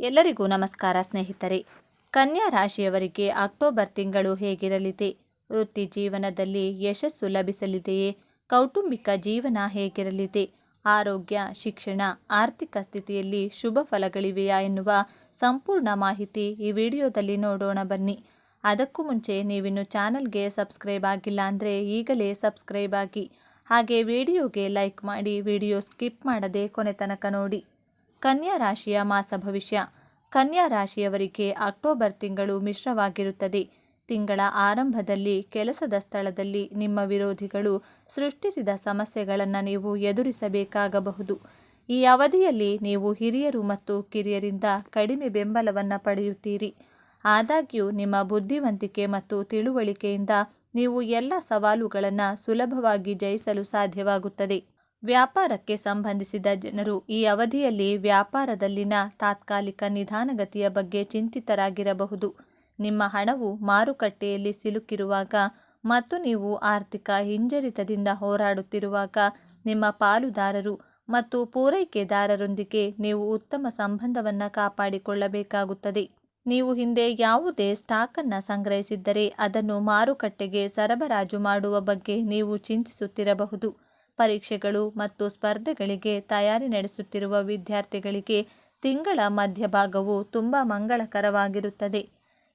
ಎಲ್ಲರಿಗೂ ನಮಸ್ಕಾರ ಸ್ನೇಹಿತರೆ. ಕನ್ಯಾ ರಾಶಿಯವರಿಗೆ ಅಕ್ಟೋಬರ್ ತಿಂಗಳು ಹೇಗಿರಲಿದೆ? ವೃತ್ತಿ ಜೀವನದಲ್ಲಿ ಯಶಸ್ಸು ಲಭಿಸಲಿದೆಯೇ? ಕೌಟುಂಬಿಕ ಜೀವನ ಹೇಗಿರಲಿದೆ? ಆರೋಗ್ಯ, ಶಿಕ್ಷಣ, ಆರ್ಥಿಕ ಸ್ಥಿತಿಯಲ್ಲಿ ಶುಭ ಫಲಗಳಿವೆಯಾ ಎನ್ನುವ ಸಂಪೂರ್ಣ ಮಾಹಿತಿ ಈ ವಿಡಿಯೋದಲ್ಲಿ ನೋಡೋಣ ಬನ್ನಿ. ಅದಕ್ಕೂ ಮುಂಚೆ ನೀವಿನ್ನು ಚಾನಲ್ಗೆ ಸಬ್ಸ್ಕ್ರೈಬ್ ಆಗಿಲ್ಲ ಅಂದರೆ ಈಗಲೇ ಸಬ್ಸ್ಕ್ರೈಬ್ ಆಗಿ. ಹಾಗೆ ವಿಡಿಯೋಗೆ ಲೈಕ್ ಮಾಡಿ, ವಿಡಿಯೋ ಸ್ಕಿಪ್ ಮಾಡದೆ ಕೊನೆ ತನಕ ನೋಡಿ. ಕನ್ಯಾ ರಾಶಿಯ ಮಾಸ ಭವಿಷ್ಯ. ಕನ್ಯಾ ರಾಶಿಯವರಿಗೆ ಅಕ್ಟೋಬರ್ ತಿಂಗಳು ಮಿಶ್ರವಾಗಿರುತ್ತದೆ. ತಿಂಗಳ ಆರಂಭದಲ್ಲಿ ಕೆಲಸದ ಸ್ಥಳದಲ್ಲಿ ನಿಮ್ಮ ವಿರೋಧಿಗಳು ಸೃಷ್ಟಿಸಿದ ಸಮಸ್ಯೆಗಳನ್ನು ನೀವು ಎದುರಿಸಬೇಕಾಗಬಹುದು. ಈ ಅವಧಿಯಲ್ಲಿ ನೀವು ಹಿರಿಯರು ಮತ್ತು ಕಿರಿಯರಿಂದ ಕಡಿಮೆ ಬೆಂಬಲವನ್ನು ಪಡೆಯುತ್ತೀರಿ. ಆದಾಗ್ಯೂ ನಿಮ್ಮ ಬುದ್ಧಿವಂತಿಕೆ ಮತ್ತು ತಿಳುವಳಿಕೆಯಿಂದ ನೀವು ಎಲ್ಲ ಸವಾಲುಗಳನ್ನು ಸುಲಭವಾಗಿ ಜಯಿಸಲು ಸಾಧ್ಯವಾಗುತ್ತದೆ. ವ್ಯಾಪಾರಕ್ಕೆ ಸಂಬಂಧಿಸಿದ ಜನರು ಈ ಅವಧಿಯಲ್ಲಿ ವ್ಯಾಪಾರದಲ್ಲಿನ ತಾತ್ಕಾಲಿಕ ನಿಧಾನಗತಿಯ ಬಗ್ಗೆ ಚಿಂತಿತರಾಗಿರಬಹುದು. ನಿಮ್ಮ ಹಣವು ಮಾರುಕಟ್ಟೆಯಲ್ಲಿ ಸಿಲುಕಿರುವಾಗ ಮತ್ತು ನೀವು ಆರ್ಥಿಕ ಹಿಂಜರಿತದಿಂದ ಹೋರಾಡುತ್ತಿರುವಾಗ ನಿಮ್ಮ ಪಾಲುದಾರರು ಮತ್ತು ಪೂರೈಕೆದಾರರೊಂದಿಗೆ ನೀವು ಉತ್ತಮ ಸಂಬಂಧವನ್ನು ಕಾಪಾಡಿಕೊಳ್ಳಬೇಕಾಗುತ್ತದೆ. ನೀವು ಹಿಂದೆ ಯಾವುದೇ ಸ್ಟಾಕನ್ನು ಸಂಗ್ರಹಿಸಿದ್ದರೆ ಅದನ್ನು ಮಾರುಕಟ್ಟೆಗೆ ಸರಬರಾಜು ಮಾಡುವ ಬಗ್ಗೆ ನೀವು ಚಿಂತಿಸುತ್ತಿರಬಹುದು. ಪರೀಕ್ಷೆಗಳು ಮತ್ತು ಸ್ಪರ್ಧೆಗಳಿಗೆ ತಯಾರಿ ನಡೆಸುತ್ತಿರುವ ವಿದ್ಯಾರ್ಥಿಗಳಿಗೆ ತಿಂಗಳ ಮಧ್ಯಭಾಗವು ತುಂಬ ಮಂಗಳಕರವಾಗಿರುತ್ತದೆ.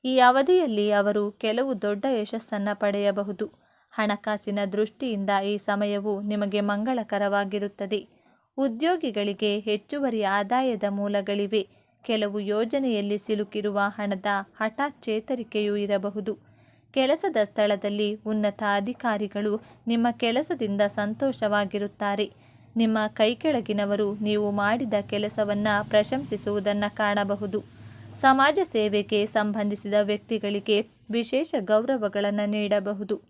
ಈ ಅವಧಿಯಲ್ಲಿ ಅವರು ಕೆಲವು ದೊಡ್ಡ ಯಶಸ್ಸನ್ನು ಪಡೆಯಬಹುದು. ಹಣಕಾಸಿನ ದೃಷ್ಟಿಯಿಂದ ಈ ಸಮಯವು ನಿಮಗೆ ಮಂಗಳಕರವಾಗಿರುತ್ತದೆ. ಉದ್ಯೋಗಿಗಳಿಗೆ ಹೆಚ್ಚುವರಿ ಆದಾಯದ ಮೂಲಗಳಿವೆ. ಕೆಲವು ಯೋಜನೆಯಲ್ಲಿ ಸಿಲುಕಿರುವ ಹಣದ ಹಠಾತ್ ಚೇತರಿಕೆಯೂ ಇರಬಹುದು. ಕೆಲಸದ ಸ್ಥಳದಲ್ಲಿ ಉನ್ನತ ಅಧಿಕಾರಿಗಳು ನಿಮ್ಮ ಕೆಲಸದಿಂದ ಸಂತೋಷವಾಗಿರುತ್ತಾರೆ. ನಿಮ್ಮ ಕೈಕೆಳಗಿನವರು ನೀವು ಮಾಡಿದ ಕೆಲಸವನ್ನು ಪ್ರಶಂಸಿಸುವುದನ್ನು ಕಾಣಬಹುದು. ಸಮಾಜ ಸೇವೆಗೆ ಸಂಬಂಧಿಸಿದ ವ್ಯಕ್ತಿಗಳಿಗೆ ವಿಶೇಷ ಗೌರವಗಳನ್ನು ನೀಡಬಹುದು.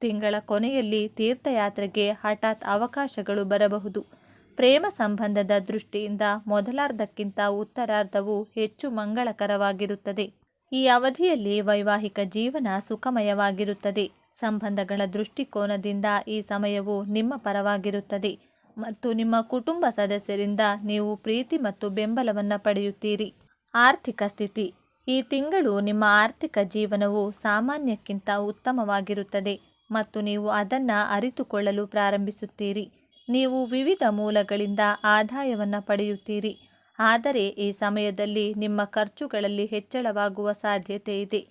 ತಿಂಗಳ ಕೊನೆಯಲ್ಲಿ ತೀರ್ಥಯಾತ್ರೆಗೆ ಹಠಾತ್ ಅವಕಾಶಗಳು ಬರಬಹುದು. ಪ್ರೇಮ ಸಂಬಂಧದ ದೃಷ್ಟಿಯಿಂದ ಮೊದಲಾರ್ಧಕ್ಕಿಂತ ಉತ್ತರಾರ್ಧವು ಹೆಚ್ಚು ಮಂಗಳಕರವಾಗಿರುತ್ತದೆ. ಈ ಅವಧಿಯಲ್ಲಿ ವೈವಾಹಿಕ ಜೀವನ ಸುಖಮಯವಾಗಿರುತ್ತದೆ. ಸಂಬಂಧಗಳ ದೃಷ್ಟಿಕೋನದಿಂದ ಈ ಸಮಯವು ನಿಮ್ಮ ಪರವಾಗಿರುತ್ತದೆ. ಮತ್ತು ನಿಮ್ಮ ಕುಟುಂಬ ಸದಸ್ಯರಿಂದ ನೀವು ಪ್ರೀತಿ ಮತ್ತು ಬೆಂಬಲವನ್ನು ಪಡೆಯುತ್ತೀರಿ. ಆರ್ಥಿಕ ಸ್ಥಿತಿ. ಈ ತಿಂಗಳು ನಿಮ್ಮ ಆರ್ಥಿಕ ಜೀವನವು ಸಾಮಾನ್ಯಕ್ಕಿಂತ ಉತ್ತಮವಾಗಿರುತ್ತದೆ ಮತ್ತು ನೀವು ಅದನ್ನು ಅರಿತುಕೊಳ್ಳಲು ಪ್ರಾರಂಭಿಸುತ್ತೀರಿ. ನೀವು ವಿವಿಧ ಮೂಲಗಳಿಂದ ಆದಾಯವನ್ನು ಪಡೆಯುತ್ತೀರಿ. ಆದರೆ ಈ ಸಮಯದಲ್ಲಿ ನಿಮ್ಮ ಖರ್ಚುಗಳಲ್ಲಿ ಹೆಚ್ಚಳವಾಗುವ ಸಾಧ್ಯತೆ ಇದೆ.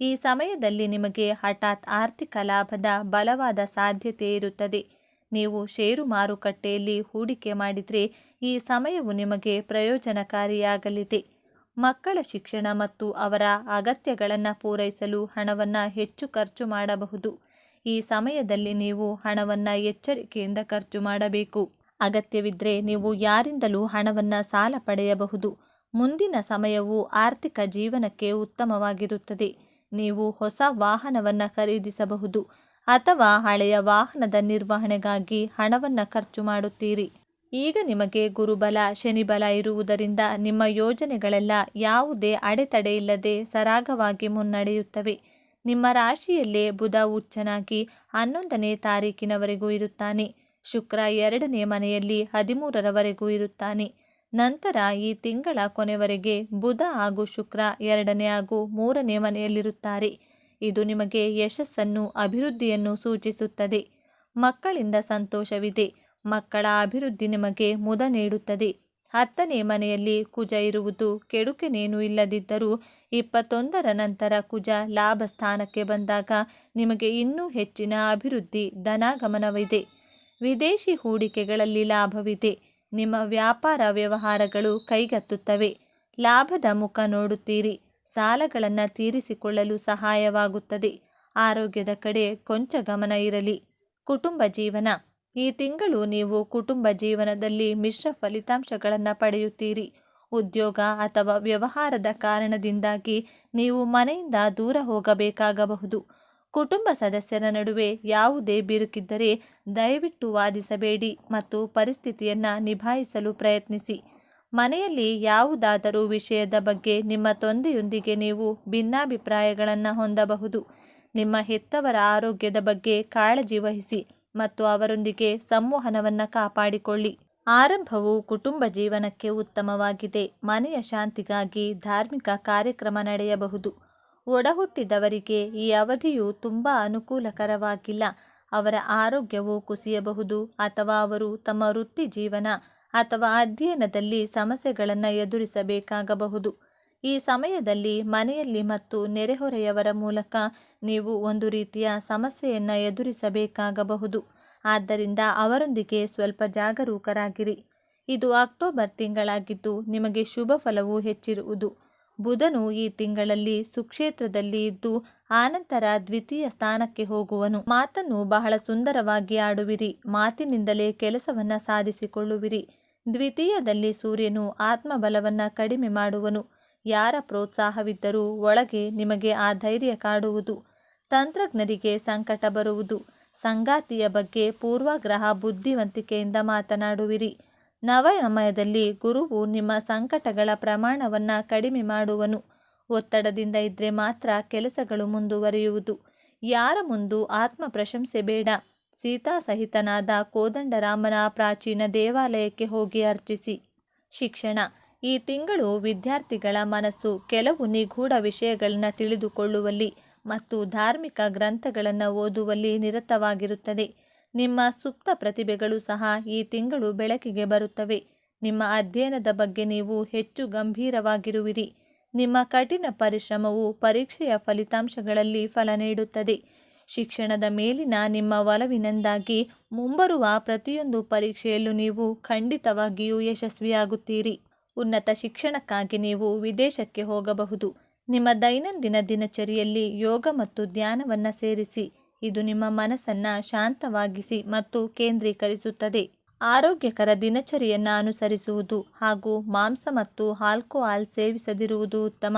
ಈ ಸಮಯದಲ್ಲಿ ನಿಮಗೆ ಹಠಾತ್ ಆರ್ಥಿಕ ಲಾಭದ ಬಲವಾದ ಸಾಧ್ಯತೆ ಇರುತ್ತದೆ. ನೀವು ಷೇರು ಮಾರುಕಟ್ಟೆಯಲ್ಲಿ ಹೂಡಿಕೆ ಮಾಡಿದರೆ ಈ ಸಮಯವು ನಿಮಗೆ ಪ್ರಯೋಜನಕಾರಿಯಾಗಲಿದೆ. ಮಕ್ಕಳ ಶಿಕ್ಷಣ ಮತ್ತು ಅವರ ಅಗತ್ಯಗಳನ್ನು ಪೂರೈಸಲು ಹಣವನ್ನು ಹೆಚ್ಚು ಖರ್ಚು ಮಾಡಬಹುದು. ಈ ಸಮಯದಲ್ಲಿ ನೀವು ಹಣವನ್ನು ಎಚ್ಚರಿಕೆಯಿಂದ ಖರ್ಚು ಮಾಡಬೇಕು. ಅಗತ್ಯವಿದ್ದರೆ ನೀವು ಯಾರಿಂದಲೂ ಹಣವನ್ನು ಸಾಲ ಪಡೆಯಬಹುದು. ಮುಂದಿನ ಸಮಯವು ಆರ್ಥಿಕ ಜೀವನಕ್ಕೆ ಉತ್ತಮವಾಗಿರುತ್ತದೆ. ನೀವು ಹೊಸ ವಾಹನವನ್ನು ಖರೀದಿಸಬಹುದು ಅಥವಾ ಹಳೆಯ ವಾಹನದ ನಿರ್ವಹಣೆಗಾಗಿ ಹಣವನ್ನು ಖರ್ಚು ಮಾಡುತ್ತೀರಿ. ಈಗ ನಿಮಗೆ ಗುರುಬಲ, ಶನಿಬಲ ಇರುವುದರಿಂದ ನಿಮ್ಮ ಯೋಜನೆಗಳೆಲ್ಲ ಯಾವುದೇ ಅಡೆತಡೆ ಇಲ್ಲದೆ ಸರಾಗವಾಗಿ ಮುನ್ನಡೆಯುತ್ತವೆ. ನಿಮ್ಮ ರಾಶಿಯಲ್ಲೇ ಬುಧ, ಉಚ್ಚನಾಗಿ ಹನ್ನೊಂದನೇ ತಾರೀಕಿನವರೆಗೂ ಇರುತ್ತಾನೆ. ಶುಕ್ರ ಎರಡನೇ ಮನೆಯಲ್ಲಿ ಹದಿಮೂರರವರೆಗೂ ಇರುತ್ತಾನೆ. ನಂತರ ಈ ತಿಂಗಳ ಕೊನೆವರೆಗೆ ಬುಧ ಹಾಗೂ ಶುಕ್ರ ಎರಡನೇ ಹಾಗೂ ಮೂರನೇ ಮನೆಯಲ್ಲಿರುತ್ತಾರೆ. ಇದು ನಿಮಗೆ ಯಶಸ್ಸನ್ನು, ಅಭಿವೃದ್ಧಿಯನ್ನು ಸೂಚಿಸುತ್ತದೆ. ಮಕ್ಕಳಿಂದ ಸಂತೋಷವಿದೆ. ಮಕ್ಕಳ ಅಭಿವೃದ್ಧಿ ನಿಮಗೆ ಮುದ ನೀಡುತ್ತದೆ. ಹತ್ತನೇ ಮನೆಯಲ್ಲಿ ಕುಜ ಇರುವುದು ಕೆಡುಕೆನೇನು ಇಲ್ಲದಿದ್ದರೂ ಇಪ್ಪತ್ತೊಂದರ ನಂತರ ಕುಜ ಲಾಭ ಸ್ಥಾನಕ್ಕೆ ಬಂದಾಗ ನಿಮಗೆ ಇನ್ನೂ ಹೆಚ್ಚಿನ ಅಭಿವೃದ್ಧಿ, ಧನಾಗಮನವಿದೆ. ವಿದೇಶಿ ಹೂಡಿಕೆಗಳಲ್ಲಿ ಲಾಭವಿದೆ. ನಿಮ್ಮ ವ್ಯಾಪಾರ ವ್ಯವಹಾರಗಳು ಕೈಗತ್ತುತ್ತವೆ. ಲಾಭದ ಮುಖ ನೋಡುತ್ತೀರಿ. ಸಾಲಗಳನ್ನು ತೀರಿಸಿಕೊಳ್ಳಲು ಸಹಾಯವಾಗುತ್ತದೆ. ಆರೋಗ್ಯದ ಕಡೆ ಕೊಂಚ ಗಮನ ಇರಲಿ. ಕುಟುಂಬ ಜೀವನ. ಈ ತಿಂಗಳು ನೀವು ಕುಟುಂಬ ಜೀವನದಲ್ಲಿ ಮಿಶ್ರ ಫಲಿತಾಂಶಗಳನ್ನು ಪಡೆಯುತ್ತೀರಿ. ಉದ್ಯೋಗ ಅಥವಾ ವ್ಯವಹಾರದ ಕಾರಣದಿಂದಾಗಿ ನೀವು ಮನೆಯಿಂದ ದೂರ ಹೋಗಬೇಕಾಗಬಹುದು. ಕುಟುಂಬ ಸದಸ್ಯರ ನಡುವೆ ಯಾವುದೇ ಬಿರುಕಿದ್ದರೆ ದಯವಿಟ್ಟು ವಾದಿಸಬೇಡಿ ಮತ್ತು ಪರಿಸ್ಥಿತಿಯನ್ನು ನಿಭಾಯಿಸಲು ಪ್ರಯತ್ನಿಸಿ. ಮನೆಯಲ್ಲಿ ಯಾವುದಾದರೂ ವಿಷಯದ ಬಗ್ಗೆ ನಿಮ್ಮ ತೊಂದೆಯೊಂದಿಗೆ ನೀವು ಭಿನ್ನಾಭಿಪ್ರಾಯಗಳನ್ನು ಹೊಂದಬಹುದು. ನಿಮ್ಮ ಹೆತ್ತವರ ಆರೋಗ್ಯದ ಬಗ್ಗೆ ಕಾಳಜಿ ವಹಿಸಿ ಮತ್ತು ಅವರೊಂದಿಗೆ ಸಂವಹನವನ್ನು ಕಾಪಾಡಿಕೊಳ್ಳಿ. ಆರಂಭವು ಕುಟುಂಬ ಜೀವನಕ್ಕೆ ಉತ್ತಮವಾಗಿದೆ. ಮನೆಯ ಶಾಂತಿಗಾಗಿ ಧಾರ್ಮಿಕ ಕಾರ್ಯಕ್ರಮ ನಡೆಯಬಹುದು. ಒಡಹುಟ್ಟಿದವರಿಗೆ ಈ ಅವಧಿಯು ತುಂಬ ಅನುಕೂಲಕರವಾಗಿಲ್ಲ. ಅವರ ಆರೋಗ್ಯವು ಕುಸಿಯಬಹುದು ಅಥವಾ ಅವರು ತಮ್ಮ ವೃತ್ತಿ ಜೀವನ ಅಥವಾ ಅಧ್ಯಯನದಲ್ಲಿ ಸಮಸ್ಯೆಗಳನ್ನು ಎದುರಿಸಬೇಕಾಗಬಹುದು. ಈ ಸಮಯದಲ್ಲಿ ಮನೆಯಲ್ಲಿ ಮತ್ತು ನೆರೆಹೊರೆಯವರ ಮೂಲಕ ನೀವು ಒಂದು ರೀತಿಯ ಸಮಸ್ಯೆಯನ್ನು ಎದುರಿಸಬೇಕಾಗಬಹುದು. ಆದ್ದರಿಂದ ಅವರೊಂದಿಗೆ ಸ್ವಲ್ಪ ಜಾಗರೂಕರಾಗಿರಿ. ಇದು ಅಕ್ಟೋಬರ್ ತಿಂಗಳಾಗಿದ್ದು ನಿಮಗೆ ಶುಭ ಫಲವು ಹೆಚ್ಚಿರುವುದು. ಬುಧನು ಈ ತಿಂಗಳಲ್ಲಿ ಸುಕ್ಷೇತ್ರದಲ್ಲಿ ಇದ್ದು ಆನಂತರ ದ್ವಿತೀಯ ಸ್ಥಾನಕ್ಕೆ ಹೋಗುವನು. ಮಾತನ್ನು ಬಹಳ ಸುಂದರವಾಗಿ ಆಡುವಿರಿ, ಮಾತಿನಿಂದಲೇ ಕೆಲಸವನ್ನು ಸಾಧಿಸಿಕೊಳ್ಳುವಿರಿ. ದ್ವಿತೀಯದಲ್ಲಿ ಸೂರ್ಯನು ಆತ್ಮಬಲವನ್ನ ಕಡಿಮೆ ಮಾಡುವನು. ಯಾರ ಪ್ರೋತ್ಸಾಹವಿದ್ದರೂ ಒಳಗೆ ನಿಮಗೆ ಆ ಧೈರ್ಯ ಕಾಡುವುದು. ತಂತ್ರಜ್ಞರಿಗೆ ಸಂಕಟ ಬರುವುದು. ಸಂಗಾತಿಯ ಬಗ್ಗೆ ಪೂರ್ವಾಗ್ರಹ, ಬುದ್ಧಿವಂತಿಕೆಯಿಂದ ಮಾತನಾಡುವಿರಿ. ನವಯಮಯದಲ್ಲಿ ಗುರುವು ನಿಮ್ಮ ಸಂಕಟಗಳ ಪ್ರಮಾಣವನ್ನು ಕಡಿಮೆ ಮಾಡುವನು. ಒತ್ತಡದಿಂದ ಇದ್ದರೆ ಮಾತ್ರ ಕೆಲಸಗಳು ಮುಂದುವರಿಯುವುದು. ಯಾರ ಮುಂದು ಆತ್ಮ ಪ್ರಶಂಸೆ ಬೇಡ. ಸೀತಾ ಸಹಿತನಾದ ಕೋದಂಡರಾಮನ ಪ್ರಾಚೀನ ದೇವಾಲಯಕ್ಕೆ ಹೋಗಿ ಅರ್ಚಿಸಿ. ಶಿಕ್ಷಣ. ಈ ತಿಂಗಳು ವಿದ್ಯಾರ್ಥಿಗಳ ಮನಸ್ಸು ಕೆಲವು ನಿಗೂಢ ವಿಷಯಗಳನ್ನು ತಿಳಿದುಕೊಳ್ಳುವಲ್ಲಿ ಮತ್ತು ಧಾರ್ಮಿಕ ಗ್ರಂಥಗಳನ್ನು ಓದುವಲ್ಲಿ ನಿರತವಾಗಿರುತ್ತದೆ. ನಿಮ್ಮ ಸುಪ್ತ ಪ್ರತಿಭೆಗಳು ಸಹ ಈ ತಿಂಗಳು ಬೆಳಕಿಗೆ ಬರುತ್ತವೆ. ನಿಮ್ಮ ಅಧ್ಯಯನದ ಬಗ್ಗೆ ನೀವು ಹೆಚ್ಚು ಗಂಭೀರವಾಗಿರುವಿರಿ. ನಿಮ್ಮ ಕಠಿಣ ಪರಿಶ್ರಮವು ಪರೀಕ್ಷೆಯ ಫಲಿತಾಂಶಗಳಲ್ಲಿ ಫಲ ನೀಡುತ್ತದೆ. ಶಿಕ್ಷಣದ ಮೇಲಿನ ನಿಮ್ಮ ಒಲವಿನಿಂದಾಗಿ ಮುಂಬರುವ ಪ್ರತಿಯೊಂದು ಪರೀಕ್ಷೆಯಲ್ಲೂ ನೀವು ಖಂಡಿತವಾಗಿಯೂ ಯಶಸ್ವಿಯಾಗುತ್ತೀರಿ. ಉನ್ನತ ಶಿಕ್ಷಣಕ್ಕಾಗಿ ನೀವು ವಿದೇಶಕ್ಕೆ ಹೋಗಬಹುದು. ನಿಮ್ಮ ದೈನಂದಿನ ದಿನಚರಿಯಲ್ಲಿ ಯೋಗ ಮತ್ತು ಧ್ಯಾನವನ್ನು ಸೇರಿಸಿ. ಇದು ನಿಮ್ಮ ಮನಸ್ಸನ್ನು ಶಾಂತವಾಗಿಸಿ ಮತ್ತು ಕೇಂದ್ರೀಕರಿಸುತ್ತದೆ. ಆರೋಗ್ಯಕರ ದಿನಚರಿಯನ್ನು ಅನುಸರಿಸುವುದು ಹಾಗೂ ಮಾಂಸ ಮತ್ತು ಆಲ್ಕೋಹಾಲ್ ಸೇವಿಸದಿರುವುದು ಉತ್ತಮ.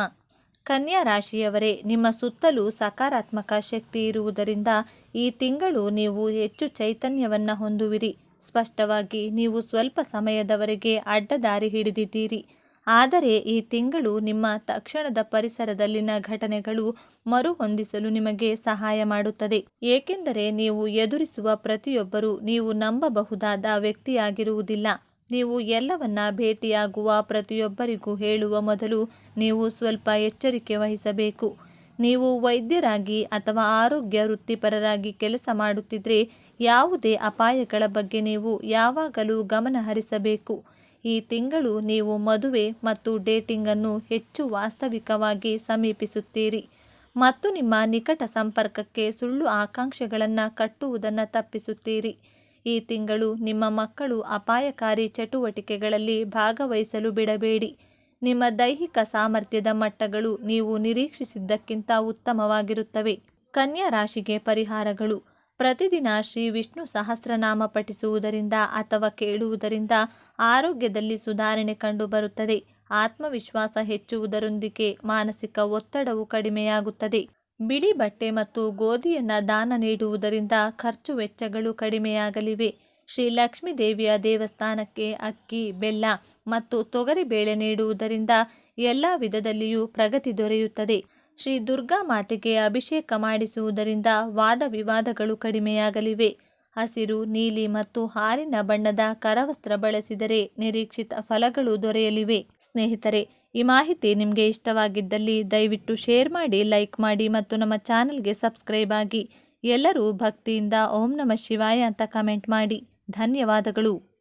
ಕನ್ಯಾ ರಾಶಿಯವರೇ, ನಿಮ್ಮ ಸುತ್ತಲೂ ಸಕಾರಾತ್ಮಕ ಶಕ್ತಿ ಇರುವುದರಿಂದ ಈ ತಿಂಗಳು ನೀವು ಹೆಚ್ಚು ಚೈತನ್ಯವನ್ನು ಹೊಂದುವಿರಿ. ಸ್ಪಷ್ಟವಾಗಿ, ನೀವು ಸ್ವಲ್ಪ ಸಮಯದವರೆಗೆ ಅಡ್ಡದಾರಿ ಹಿಡಿದಿದ್ದೀರಿ. ಆದರೆ ಈ ತಿಂಗಳು ನಿಮ್ಮ ತಕ್ಷಣದ ಪರಿಸರದಲ್ಲಿನ ಘಟನೆಗಳು ಮರುಹೊಂದಿಸಲು ನಿಮಗೆ ಸಹಾಯ ಮಾಡುತ್ತದೆ. ಏಕೆಂದರೆ ನೀವು ಎದುರಿಸುವ ಪ್ರತಿಯೊಬ್ಬರೂ ನೀವು ನಂಬಬಹುದಾದ ವ್ಯಕ್ತಿಯಾಗಿರುವುದಿಲ್ಲ. ನೀವು ಎಲ್ಲವನ್ನ ಭೇಟಿಯಾಗುವ ಪ್ರತಿಯೊಬ್ಬರಿಗೂ ಹೇಳುವ ಮೊದಲು ನೀವು ಸ್ವಲ್ಪ ಎಚ್ಚರಿಕೆ ವಹಿಸಬೇಕು. ನೀವು ವೈದ್ಯರಾಗಿ ಅಥವಾ ಆರೋಗ್ಯ ವೃತ್ತಿಪರರಾಗಿ ಕೆಲಸ ಮಾಡುತ್ತಿದ್ದರೆ ಯಾವುದೇ ಅಪಾಯಗಳ ಬಗ್ಗೆ ನೀವು ಯಾವಾಗಲೂ ಗಮನ ಹರಿಸಬೇಕು ಈ ತಿಂಗಳು ನೀವು ಮದುವೆ ಮತ್ತು ಡೇಟಿಂಗನ್ನು ಹೆಚ್ಚು ವಾಸ್ತವಿಕವಾಗಿ ಸಮೀಪಿಸುತ್ತೀರಿ. ಮತ್ತು ನಿಮ್ಮ ನಿಕಟ ಸಂಪರ್ಕಕ್ಕೆ ಸುಳ್ಳು ಆಕಾಂಕ್ಷೆಗಳನ್ನು ಕಟ್ಟುವುದನ್ನು ತಪ್ಪಿಸುತ್ತೀರಿ. ಈ ತಿಂಗಳು ನಿಮ್ಮ ಮಕ್ಕಳು ಅಪಾಯಕಾರಿ ಚಟುವಟಿಕೆಗಳಲ್ಲಿ ಭಾಗವಹಿಸಲು ಬಿಡಬೇಡಿ. ನಿಮ್ಮ ದೈಹಿಕ ಸಾಮರ್ಥ್ಯದ ಮಟ್ಟಗಳು ನೀವು ನಿರೀಕ್ಷಿಸಿದ್ದಕ್ಕಿಂತ ಉತ್ತಮವಾಗಿರುತ್ತವೆ. ಕನ್ಯಾ ರಾಶಿಗೆ ಪರಿಹಾರಗಳು. ಪ್ರತಿದಿನ ಶ್ರೀ ವಿಷ್ಣು ಸಹಸ್ರನಾಮ ಪಠಿಸುವುದರಿಂದ ಅಥವಾ ಕೇಳುವುದರಿಂದ ಆರೋಗ್ಯದಲ್ಲಿ ಸುಧಾರಣೆ ಕಂಡುಬರುತ್ತದೆ ಆತ್ಮವಿಶ್ವಾಸ ಹೆಚ್ಚುವುದರೊಂದಿಗೆ ಮಾನಸಿಕ ಒತ್ತಡವು ಕಡಿಮೆಯಾಗುತ್ತದೆ. ಬಿಳಿ ಬಟ್ಟೆ ಮತ್ತು ಗೋಧಿಯನ್ನು ದಾನ ನೀಡುವುದರಿಂದ ಖರ್ಚು ವೆಚ್ಚಗಳು ಕಡಿಮೆಯಾಗಲಿವೆ. ಶ್ರೀ ಲಕ್ಷ್ಮೀ ದೇವಿಯ ದೇವಸ್ಥಾನಕ್ಕೆ ಅಕ್ಕಿ, ಬೆಲ್ಲ ಮತ್ತು ತೊಗರಿಬೇಳೆ ನೀಡುವುದರಿಂದ ಎಲ್ಲ ವಿಧದಲ್ಲಿಯೂ ಪ್ರಗತಿ ದೊರೆಯುತ್ತದೆ. ಶ್ರೀ ದುರ್ಗಾ ಮಾತೆಗೆ ಅಭಿಷೇಕ ಮಾಡಿಸುವುದರಿಂದ ವಾದ ವಿವಾದಗಳು ಕಡಿಮೆಯಾಗಲಿವೆ. ಹಸಿರು, ನೀಲಿ ಮತ್ತು ಹಾರಿನ ಬಣ್ಣದ ಕರವಸ್ತ್ರ ಬಳಸಿದರೆ ನಿರೀಕ್ಷಿತ ಫಲಗಳು ದೊರೆಯಲಿವೆ. ಸ್ನೇಹಿತರೆ, ಈ ಮಾಹಿತಿ ನಿಮಗೆ ಇಷ್ಟವಾಗಿದ್ದಲ್ಲಿ ದಯವಿಟ್ಟು ಶೇರ್ ಮಾಡಿ, ಲೈಕ್ ಮಾಡಿ ಮತ್ತು ನಮ್ಮ ಚಾನಲ್ಗೆ ಸಬ್ಸ್ಕ್ರೈಬ್ ಆಗಿ. ಎಲ್ಲರೂ ಭಕ್ತಿಯಿಂದ ಓಂ ನಮ ಶಿವಾಯ ಅಂತ ಕಮೆಂಟ್ ಮಾಡಿ. ಧನ್ಯವಾದಗಳು.